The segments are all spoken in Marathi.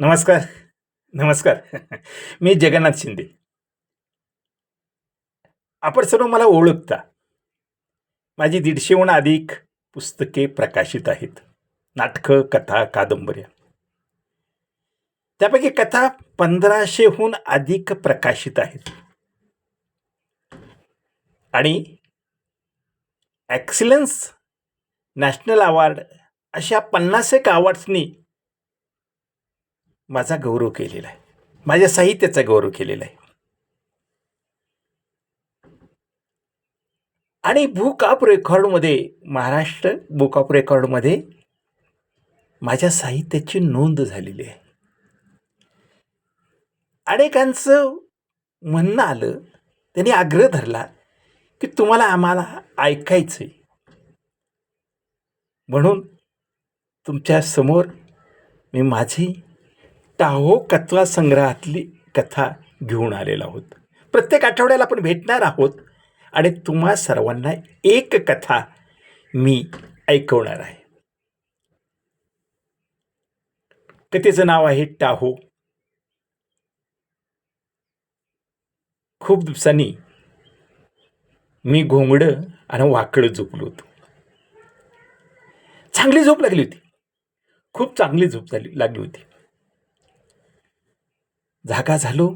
नमस्कार. नमस्कार. मी जगन्नाथ शिंदे. आपण सर्व मला ओळखता. माझी दीडशेहून अधिक पुस्तके प्रकाशित आहेत. नाटकं कथा कादंबऱ्या. त्यापैकी कथा पंधराशेहून अधिक प्रकाशित आहेत. आणि ॲक्सिलन्स नॅशनल अवॉर्ड अशा पन्नास एक अवॉर्ड्सनी माझा गौरव केलेला आहे. माझ्या साहित्याचा गौरव केलेला आहे. आणि बुक ऑफ रेकॉर्डमध्ये महाराष्ट्र बुक ऑफ रेकॉर्डमध्ये माझ्या साहित्याची नोंद झालेली आहे. अनेकांचं म्हणणं आलं त्यांनी आग्रह धरला की तुम्हाला आम्हाला ऐकायचं आहे म्हणून तुमच्यासमोर मी माझी टाहो कथवा संग्रहातली कथा घेऊन आलेला आहोत. प्रत्येक आठवड्याला आपण भेटणार आहोत आणि तुम्हा सर्वांना एक कथा मी ऐकवणार आहे. कथेचं नाव आहे टाहो खूप दिवसांनी मी घोंगडं आणि वाकडं झोपलो होतो. चांगली झोप लागली होती. खूप चांगली झोप झाली लागली होती. जागा झालो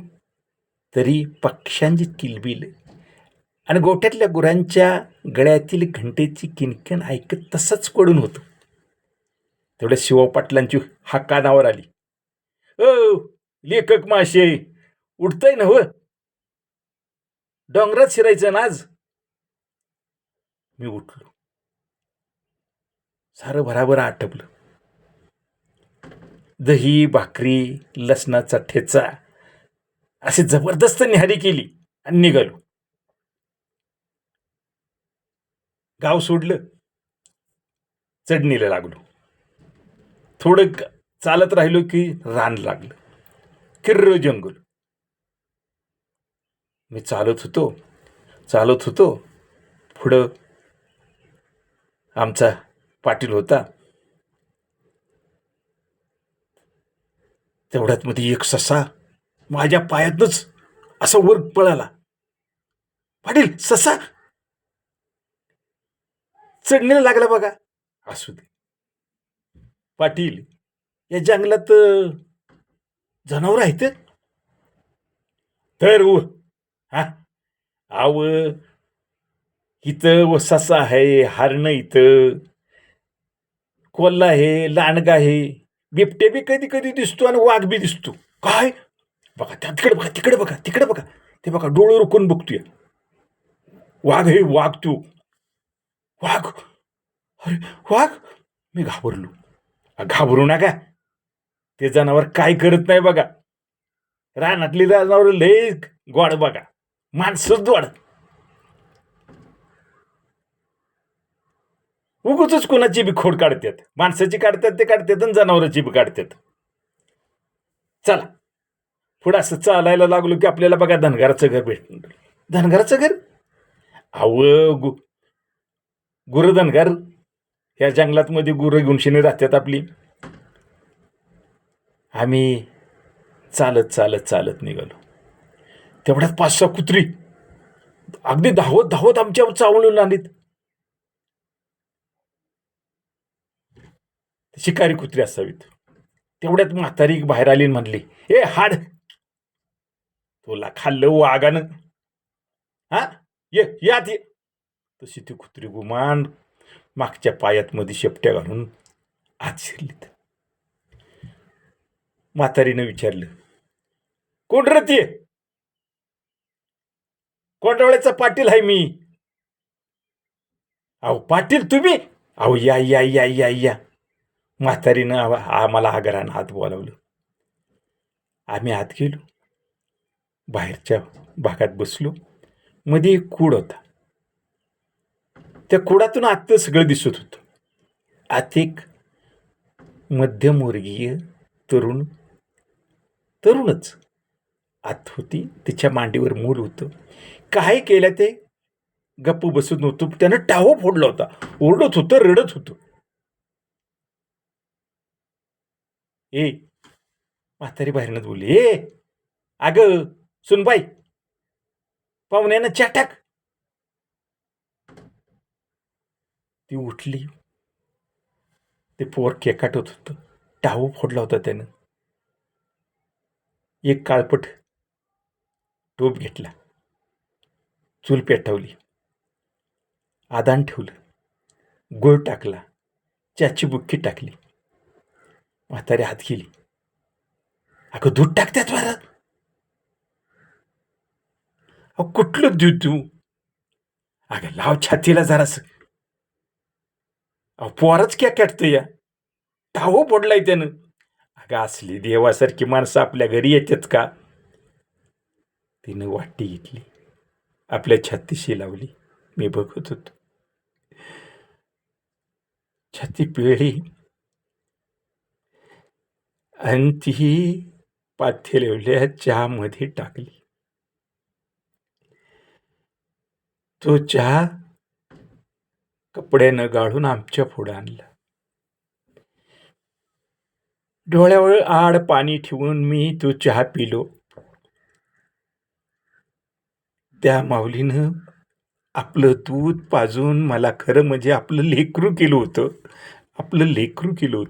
तरी पक्ष्यांची किलबिल आणि गोठ्यातल्या गुरांच्या गळ्यातील घंटेची किनकिन ऐकत तसंच पडून होतो. तेवढ्या शिवपाटलांची हा कानावर आली. ओ लेखक माशे उठतंय ना हो? डोंगरात शिरायचं ना आज? मी उठलो. सारं भराभर आटपलं. दही भाकरी लसणाचा ठेचा अशी जबरदस्त निहारी केली आणि निघालो. गाव सोडलं. चढणीला लागलो. थोडं चालत राहिलो की रान लागलं. किर्र जंगल. मी चालत होतो. चालत होतो. पुढं आमचा पाटील होता. तेवढ्यात मध्ये एक ससा माझ्या पायातनच असा वर पळाला. पाटील ससा! चढणीला लागला बघा. असू दे. पाटील या जंगलात जनावर आहेत? तर उ हा? आव इथं व ससा आहे हरणं इथं. कोल्हा आहे लांडगा आहे. बिबटे बी कधी कधी दिसतो आणि वाघ बी दिसतो. काय? बघा त्या तिकडे बघा तिकडे बघा तिकडे बघा. ते बघा डोळे रुकून बघतोय. वाघ हे वाघ तू. वाघ. अरे वाघ. मी घाबरलो. घाबरू नका. ते जनावर काय करत नाही बघा. रानातली जनावर लय गोड बघा. माणसंच गोड उगच कोणाची बी खोड काढतात माणसाची काढतात ते काढतात आणि जनावराची बी काढतात चला. पुढं असं चालायला लागलो की आपल्याला बघा धनगाराचं घर भेटणार धनगाराचं घर? आव गु गुरं धनगार ह्या जंगलात मध्ये गुरं घेऊन राहतात आपली. आम्ही चालत चालत चालत निघालो. तेवढ्यात पाच सहा कुत्री. अगदी धावत धावत आमच्या चावळून आलीत शिकारी कुत्री असावीत. तेवढ्यात म्हातारी बाहेर आली म्हणली ए हाड! तुला खाल्लं वाघानं. हा? ये यात ये. तशी ती कुत्री गुमान मागच्या पायात मध्ये शेपट्या घालून आत शिरलीत. म्हातारीनं विचारलं कोण रतीये कोंडवळ्याचा पाटील आहे मी. अहो पाटील तुम्ही? अहो या या या या या. म्हातारीनं आवा- आम्हाला आगरानं हात बोलावलं. आम्ही आत गेलो. बाहेरच्या भागात बसलो. मध्ये एक कूड होता. त्या कुडातून आत सगळं दिसत होतं. आत एक मध्यमवर्गीय तरुण तरुणच आत होती. तिच्या मांडीवर मूल होतं. काय केलं ते? गप्प बसत नव्हतं. त्यानं टाहो फोडला होता. ओरडत होतं रडत होतं. ए म्हातारी बाहेरनच बोलली ए अगं सुनबाई पाहुण्यानं चहा टाक. ती उठली. ते पोर केकाटत होतं. टाहू फोडला होता त्यानं. एक काळपट टोप घेतला. चूल पेटवली आदान ठेवलं. गुळ टाकला. चहाची बुक्की टाकली. म्हातारी हात केली. अगं दूध टाकत्यात महाराज अहो कुठलं दूध तू? अगं लाव छातीला जरास. अहो पोरच क्या काटतं या. टाहो पडलाय त्यानं. अगं असली देवासारखी माणसं आपल्या घरी येतात का? तिनं वाटी घेतली. आपल्या छातीशी लावली. मी बघत होतो. छाती पिळली. आणि पाथ्य पातेलेवल्या चहामध्ये टाकली. तो चहा कपड्यानं गाळून आमच्या पुढं आणला. डोळ्यावर आड पाणी ठेवून मी तो चहा पिलो. त्या माऊलीनं आपलं दूध पाजून मला खरं म्हणजे आपलं लेकरू केलं होतं. आपलं लेकरू केलं होतं.